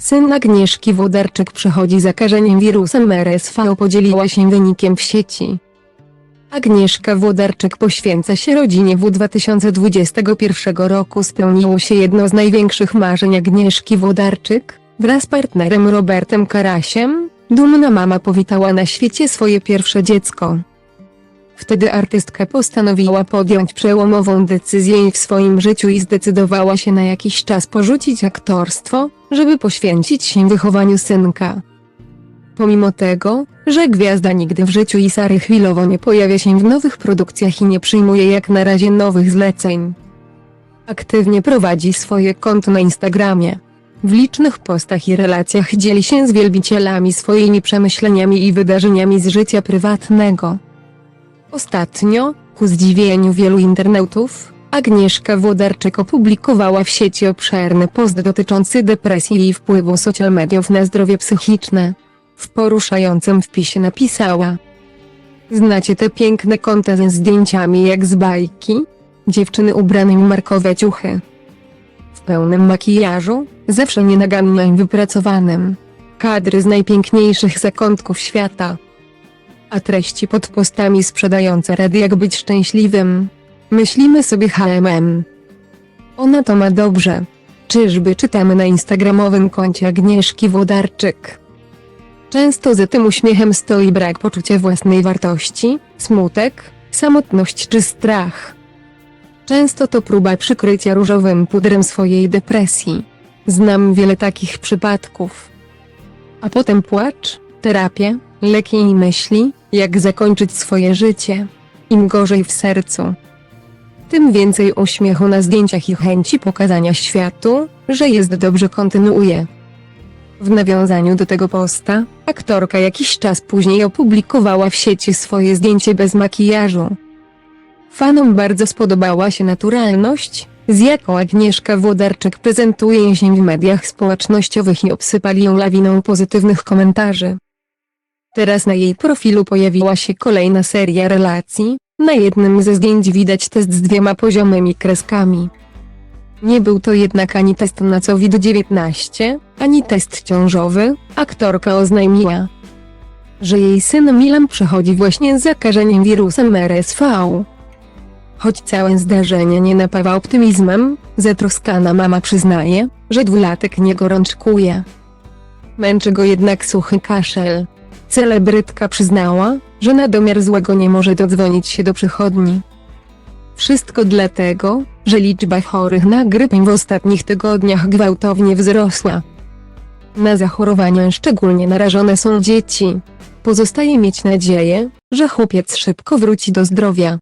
Syn Agnieszki Włodarczyk przechodzi zakażeniem wirusem RSV podzieliła się wynikiem w sieci. Agnieszka Włodarczyk poświęca się rodzinie w 2021 roku spełniło się jedno z największych marzeń Agnieszki Włodarczyk, wraz z partnerem Robertem Karasiem, dumna mama powitała na świecie swoje pierwsze dziecko. Wtedy artystka postanowiła podjąć przełomową decyzję w swoim życiu i zdecydowała się na jakiś czas porzucić aktorstwo, żeby poświęcić się wychowaniu synka. Pomimo tego, że gwiazda nigdy w życiu i Sary chwilowo nie pojawia się w nowych produkcjach i nie przyjmuje jak na razie nowych zleceń. Aktywnie prowadzi swoje konto na Instagramie. W licznych postach i relacjach dzieli się z wielbicielami swoimi przemyśleniami i wydarzeniami z życia prywatnego. Ostatnio, ku zdziwieniu wielu internautów, Agnieszka Włodarczyk opublikowała w sieci obszerny post dotyczący depresji i wpływu social mediów na zdrowie psychiczne. W poruszającym wpisie napisała Znacie te piękne konta ze zdjęciami jak z bajki? Dziewczyny ubrane w markowe ciuchy. W pełnym makijażu, zawsze nienagannie wypracowanym. Kadry z najpiękniejszych zakątków świata a treści pod postami sprzedające rady jak być szczęśliwym. Myślimy sobie HMM. Ona to ma dobrze. Czyżby czytamy na instagramowym koncie Agnieszki Włodarczyk. Często za tym uśmiechem stoi brak poczucia własnej wartości, smutek, samotność czy strach. Często to próba przykrycia różowym pudrem swojej depresji. Znam wiele takich przypadków. A potem płacz, terapia, leki i myśli, jak zakończyć swoje życie. Im gorzej w sercu, tym więcej uśmiechu na zdjęciach i chęci pokazania światu, że jest dobrze kontynuuje. W nawiązaniu do tego posta, aktorka jakiś czas później opublikowała w sieci swoje zdjęcie bez makijażu. Fanom bardzo spodobała się naturalność, z jaką Agnieszka Włodarczyk prezentuje się w mediach społecznościowych i obsypali ją lawiną pozytywnych komentarzy. Teraz na jej profilu pojawiła się kolejna seria relacji, na jednym ze zdjęć widać test z dwiema poziomymi kreskami. Nie był to jednak ani test na COVID-19, ani test ciążowy, aktorka oznajmiła, że jej syn Milan przechodzi właśnie zakażeniem wirusem RSV. Choć całe zdarzenie nie napawa optymizmem, zatroskana mama przyznaje, że dwulatek nie gorączkuje. Męczy go jednak suchy kaszel. Celebrytka przyznała, że na domiar złego nie może dodzwonić się do przychodni. Wszystko dlatego, że liczba chorych na grypę w ostatnich tygodniach gwałtownie wzrosła. Na zachorowania szczególnie narażone są dzieci. Pozostaje mieć nadzieję, że chłopiec szybko wróci do zdrowia.